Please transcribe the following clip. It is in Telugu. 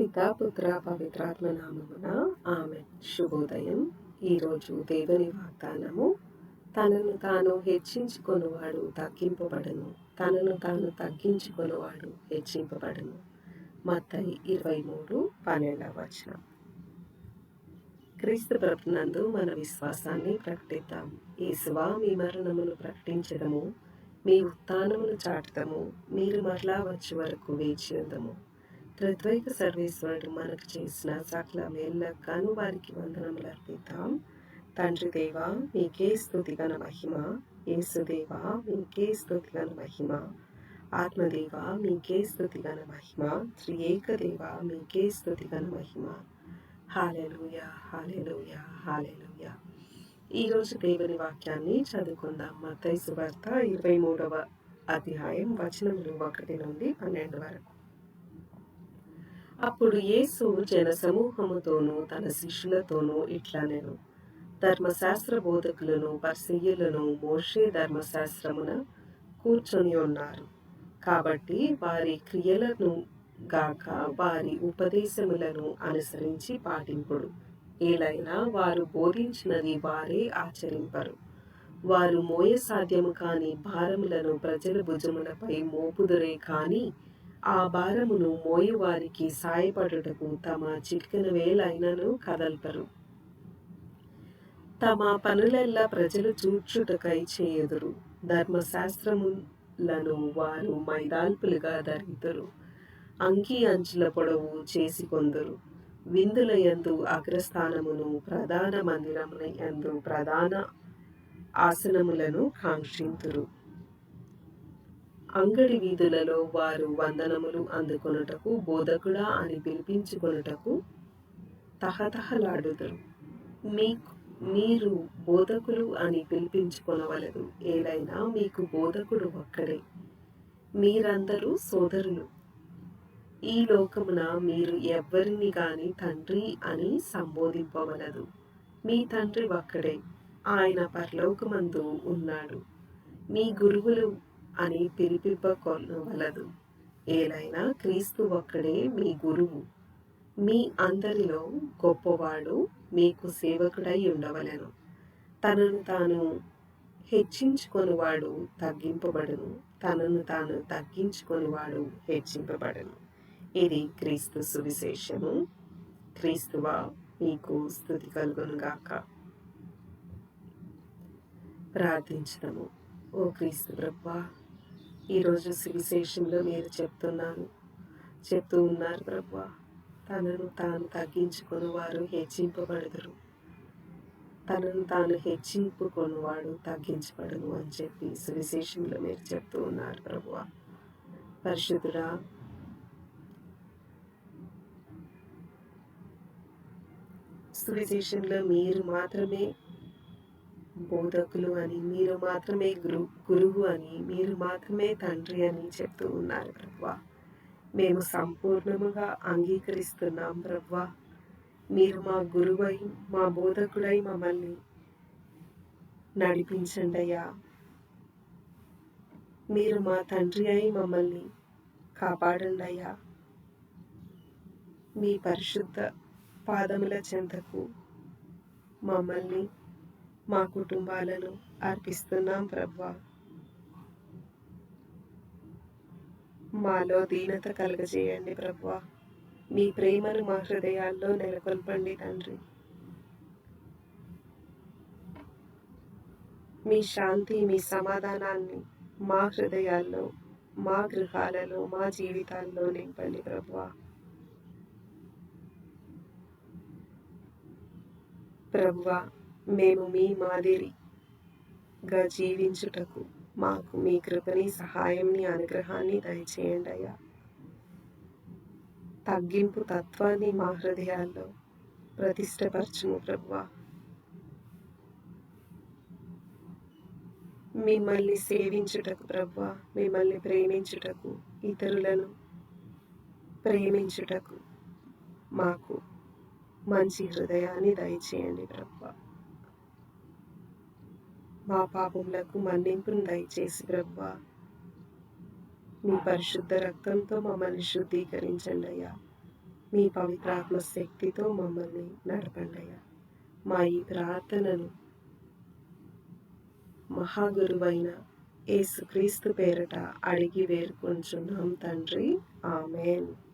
పిత పుత్ర పవిత్రాత్మ నామమున ఆమె శుభోదయం. ఈరోజు దేవుని వాగ్దానము తనను తాను హెచ్చించుకొనివాడు తగ్గింపబడను. తనను తాను తగ్గించుకొనివాడు హెచ్చింపబడను. మత్తయి ఇరవై మూడు పన్నెండవ వచనం. క్రీస్తు ప్రభునందు మన విశ్వాసాన్ని ప్రకటిద్దాం. ఈ మీ మరణమును ప్రకటించడము మీ ఉత్థానమును చాటడము మీరు మరలా వచ్చే వరకు వేచి ఉందము. త్రిద్వైక సర్వేశ్వరుడు మనకు చేసిన సకల మేళ్ళగాను వారికి వందనములు అర్పిద్దాం. తండ్రి దేవా మీకే స్థుతిగన మహిమ. యేసుదేవా మీకే స్థుతిగన మహిమ. ఆత్మదేవ మీకే స్థుతిగన మహిమ. శ్రీ ఏకదేవ మీకే స్థుతిగన మహిమ. Hallelujah hallelujah hallelujah. ఈరోజు దేవుని వాక్యాన్ని చదువుకుందాం. మత్తయి సువార్త ఇరవై మూడవ అధ్యాయం వచనములు ఒకటి నుండి పన్నెండు వరకు. అప్పుడు యేసు జన సమూహముతోనూ తన శిష్యులతోనూ ఇట్లా నేను ధర్మశాస్త్ర బోధకులను పరిశీయులను మోషే ధర్మశాస్త్రమున కూర్చొని ఉన్నారు. కాబట్టి వారి క్రియలను గాక వారి ఉపదేశములను అనుసరించి పాటింపుడు. ఏలైనా వారు బోధించినది వారే ఆచరింపరు. వారు మోయ సాధ్యము కాని భారములను ప్రజల భుజములపై మోపుదురే కానీ ఆ భారమును మోయువారికి సాయపడుటకు తమ చిక్కిన వేలైనను కదల్పరు తమ పనులెల్లా ప్రజలు చూచుటకై చేయుదురు. ధర్మశాస్త్రములను వారు మైదాల్పులుగా ధరితురు. అంకి అంచుల పొడవు చేసి కొందరు. విందుల యందు అగ్రస్థానమును ప్రధాన మందిరముల యందు ప్రధాన ఆసనములను కాంక్షింతురు. అంగడి వీధులలో వారు వందనములు అందుకొనుటకు బోధకుడా అని పిలిపించుకొనుటకు తహతహలాడుదురు. మీకు మీరు బోధకులు అని పిలిపించుకొనవలదు ఏదైనా మీకు బోధకుడు ఒక్కడే. మీరందరూ సోదరులు. ఈ లోకమున మీరు ఎవ్వరిని కాని తండ్రి అని సంబోధింపవలదు. మీ తండ్రి ఒక్కడే. ఆయన పరలోకమందు ఉన్నాడు. మీ గురువులు అని పిలిపింపకొనవలదు. ఏలైనా క్రీస్తు ఒక్కడే మీ గురువు. మీ అందరిలో గొప్పవాడు మీకు సేవకుడై ఉండవలెను. తనను తాను హెచ్చించుకొనివాడు తగ్గింపబడును. తనను తాను తగ్గించుకొనివాడు హెచ్చింపబడును. ఇది క్రీస్తు సువిశేషము. క్రీస్తువా మీకు స్థుతి కలుగును గాక. ప్రార్థించడము ఓ క్రీస్తు బ్రహ్వా ఈరోజు సువిశేషంలో మీరు చెప్తున్నాను. చెప్తూ ఉన్నారు ప్రభు. తనను తాను తగ్గించుకొని వారు హెచ్చింపబడదురు. తనను తాను హెచ్చింపుకొనివాడు తగ్గించబడను అని చెప్పి సువిశేషంలో మీరు చెప్తూ ఉన్నారు ప్రభువ పరిశుద్ధుడా సువిశేషంలో మీరు మాత్రమే బోధకులు అని మీరు మాత్రమే గురు గురువు అని మీరు మాత్రమే తండ్రి అని చెప్తూ ఉన్నారు ప్రభా. మేము సంపూర్ణముగా అంగీకరిస్తున్నాం ప్రభా. మీరు మా గురువై మా బోధకుడై మమ్మల్ని నడిపించండి అయ్యా. మీరు మా తండ్రి అయి మమ్మల్ని కాపాడండి అయ్యా. మీ పరిశుద్ధ పాదముల చెంతకు మమ్మల్ని మా కుటుంబాలను అర్పిస్తున్నాం ప్రభా. మాలో దీనత కలగజేయండి ప్రభా. మీ ప్రేమను మా హృదయాల్లో నెలకొల్పండి తండ్రి. మీ శాంతి మీ సమాధానాన్ని మా హృదయాల్లో మా గృహాలలో మా జీవితాల్లో నింపండి ప్రభా. ప్రభువా మేము మీ మాదిరిగా జీవించుటకు మాకు మీ కృపని సహాయంని అనుగ్రహాన్ని దయచేయండి అయ్యా. తగ్గింపు తత్వాన్ని మా హృదయాల్లో ప్రతిష్టపరచుము ప్రభువా. మిమ్మల్ని సేవించుటకు ప్రభువా మిమ్మల్ని ప్రేమించుటకు ఇతరులను ప్రేమించుటకు మాకు మంచి హృదయాన్ని దయచేయండి ప్రభువా. మా పాపములకు మన్నింపును దయచేసి బ్రవ్వా మీ పరిశుద్ధ రక్తంతో మమ్మల్ని శుద్ధీకరించండి అయ్యా. మీ పవిత్రాత్మ శక్తితో మమ్మల్ని నడపండి మా ఈ ప్రార్థనను మహాగురువైన యేసుక్రీస్తు పేరట అడిగి వేరుకుంటున్నాం తండ్రి. ఆమెన్.